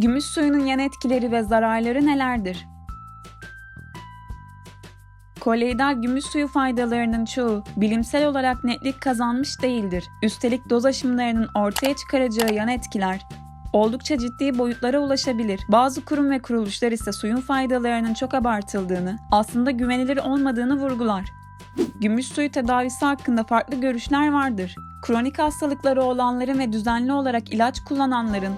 Gümüş suyunun yan etkileri ve zararları nelerdir? Koleidal gümüş suyu faydalarının çoğu bilimsel olarak netlik kazanmış değildir. Üstelik doz aşımlarının ortaya çıkaracağı yan etkiler oldukça ciddi boyutlara ulaşabilir. Bazı kurum ve kuruluşlar ise suyun faydalarının çok abartıldığını, aslında güvenilir olmadığını vurgular. Gümüş suyu tedavisi hakkında farklı görüşler vardır. Kronik hastalıkları olanların ve düzenli olarak ilaç kullananların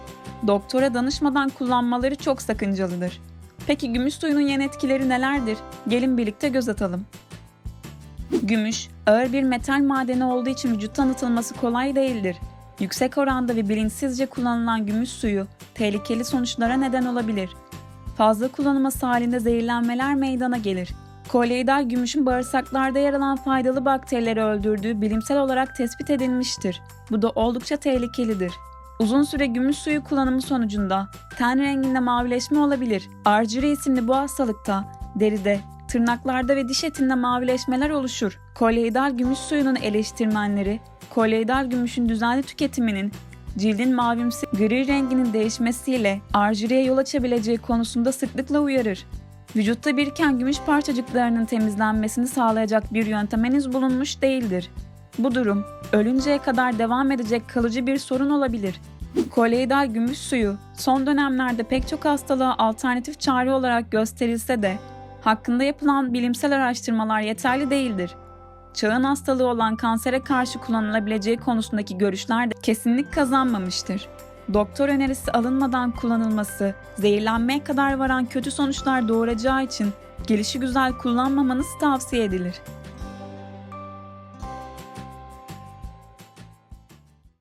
doktora danışmadan kullanmaları çok sakıncalıdır. Peki gümüş suyunun yan etkileri nelerdir? Gelin birlikte göz atalım. Gümüş, ağır bir metal madeni olduğu için vücut tanıtılması kolay değildir. Yüksek oranda ve bilinçsizce kullanılan gümüş suyu tehlikeli sonuçlara neden olabilir. Fazla kullanılması halinde zehirlenmeler meydana gelir. Koleidal gümüşün bağırsaklarda yer alan faydalı bakterileri öldürdüğü bilimsel olarak tespit edilmiştir. Bu da oldukça tehlikelidir. Uzun süre gümüş suyu kullanımı sonucunda ten renginde mavileşme olabilir. Argyri isimli bu hastalıkta deride, tırnaklarda ve diş etinde mavileşmeler oluşur. Koleidal gümüş suyunun eleştirmenleri, koleidal gümüşün düzenli tüketiminin cildin mavimsi gri renginin değişmesiyle arjüriye yol açabileceği konusunda sıklıkla uyarır. Vücutta biriken gümüş parçacıklarının temizlenmesini sağlayacak bir yöntem henüz bulunmuş değildir. Bu durum ölünceye kadar devam edecek kalıcı bir sorun olabilir. Koleidal gümüş suyu son dönemlerde pek çok hastalığa alternatif çare olarak gösterilse de hakkında yapılan bilimsel araştırmalar yeterli değildir. Çağın hastalığı olan kansere karşı kullanılabileceği konusundaki görüşler de kesinlik kazanmamıştır. Doktor önerisi alınmadan kullanılması, zehirlenmeye kadar varan kötü sonuçlar doğuracağı için gelişi güzel kullanmamanız tavsiye edilir.